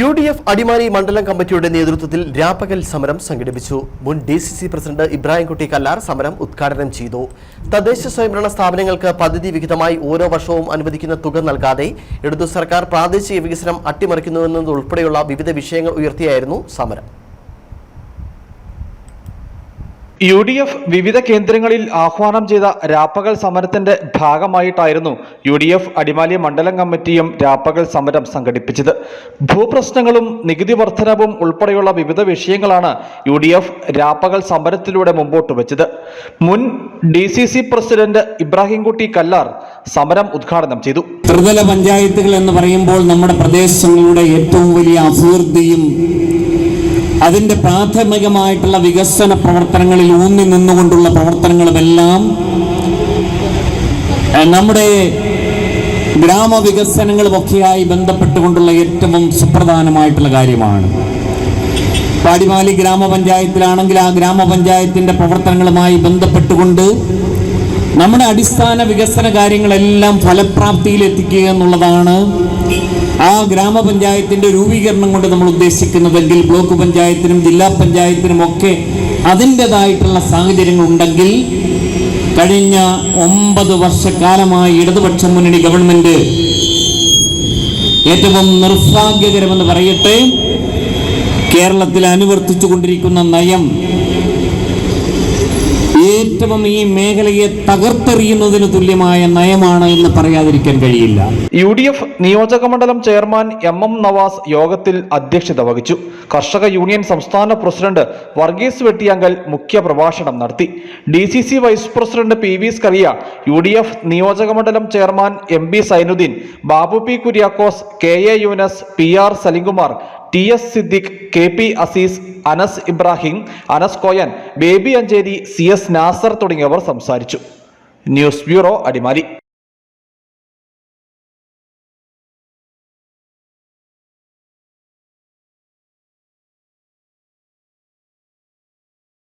U D F Adimali മണ്ഡലം കമ്മിറ്റിയുടെ നേതൃത്വത്തിൽ രാപ്പകൽ സമരം സംഘടിപ്പിച്ചു. മുൻ D C C president Ibrahimkutty Kallar സമരം ഉദ്ഘാടനം ചെയ്തു. തദ്ദേശ സ്വയംഭരണ സ്ഥാപനങ്ങൾക്ക് പദ്ധതി വിഹിതമായി ഓരോ വർഷവും അനുവദിക്കുന്ന തുക നൽകാതെ ഇടതു സർക്കാർ പ്രാദേശിക വികസനം അട്ടിമറിക്കുന്നുവെന്നതുൾപ്പെടെയുള്ള വിവിധ വിഷയങ്ങൾ ഉയർത്തിയായിരുന്നു സമരം. യു ഡി എഫ് വിവിധ കേന്ദ്രങ്ങളിൽ ആഹ്വാനം ചെയ്ത രാപ്പകൽ സമരത്തിന്റെ ഭാഗമായിട്ടായിരുന്നു യു ഡി എഫ് അടിമാലി മണ്ഡലം കമ്മിറ്റിയും രാപ്പകൽ സമരം സംഘടിപ്പിച്ചത്. ഭൂപ്രശ്നങ്ങളും നികുതി വർധനവും ഉൾപ്പെടെയുള്ള വിവിധ വിഷയങ്ങളാണ് യു ഡി എഫ് രാപ്പകൽ സമരത്തിലൂടെ മുമ്പോട്ട് വെച്ചത്. മുൻ D C C president Ibrahimkutty Kallar സമരം ഉദ്ഘാടനം ചെയ്തു. ത്രിതല പഞ്ചായത്തുകൾ എന്ന് പറയുമ്പോൾ നമ്മുടെ പ്രദേശങ്ങളുടെ ഏറ്റവും വലിയ അഭിവൃദ്ധിയും അതിന്റെ പ്രാഥമികമായിട്ടുള്ള വികസന പ്രവർത്തനങ്ങളിൽ ഊന്നി നിന്നുകൊണ്ടുള്ള പ്രവർത്തനങ്ങളുമെല്ലാം നമ്മുടെ ഗ്രാമവികസനങ്ങളുമൊക്കെയായി ബന്ധപ്പെട്ടുകൊണ്ടുള്ള ഏറ്റവും സുപ്രധാനമായിട്ടുള്ള കാര്യമാണ്. പാടിമാലി ഗ്രാമപഞ്ചായത്തിലാണെങ്കിൽ ആ ഗ്രാമപഞ്ചായത്തിന്റെ പ്രവർത്തനങ്ങളുമായി ബന്ധപ്പെട്ടുകൊണ്ട് നമ്മുടെ അടിസ്ഥാന വികസന കാര്യങ്ങളെല്ലാം ഫലപ്രാപ്തിയിൽ എത്തിക്കുക എന്നുള്ളതാണ് ആ ഗ്രാമപഞ്ചായത്തിന്റെ രൂപീകരണം കൊണ്ട് നമ്മൾ ഉദ്ദേശിക്കുന്നതെങ്കിൽ ബ്ലോക്ക് പഞ്ചായത്തിനും ജില്ലാ പഞ്ചായത്തിനും ഒക്കെ അതിന്റെതായിട്ടുള്ള സാഹചര്യങ്ങൾ ഉണ്ടെങ്കിൽ കഴിഞ്ഞ ഒമ്പത് വർഷക്കാലമായി ഇടതുപക്ഷ മുന്നണി ഗവൺമെന്റ് ഏറ്റവും നിർഭാഗ്യകരമെന്ന് പറയട്ടെ കേരളത്തിൽ അനുവർത്തിച്ചു കൊണ്ടിരിക്കുന്ന നയം ഏറ്റവും ഈ മേഖലയെ തകർത്തെറിയുന്നതിന് തുല്യമായ നയമാണ് എന്ന് പറയാതിരിക്കാൻ കഴിയില്ല. യു ഡി എഫ് നിയോജക മണ്ഡലം ചെയർമാൻ എം എം നവാസ് യോഗത്തിൽ അധ്യക്ഷത വഹിച്ചു. കർഷക യൂണിയൻ സംസ്ഥാന പ്രസിഡന്റ് വർഗീസ് വെട്ടിയാങ്കൽ മുഖ്യ പ്രഭാഷണം നടത്തി. D C C vice president P V Scaria U D F നിയോജക മണ്ഡലം chairman M B Sainudheen Babu P Kuriakose K A Yunus P R Salimkumar T S Siddique K P Azeez Anas Ibrahim Anas Koyan Baby Ancheri C S Nasar തുടങ്ങിയവർ സംസാരിച്ചു. News bureau Adimali.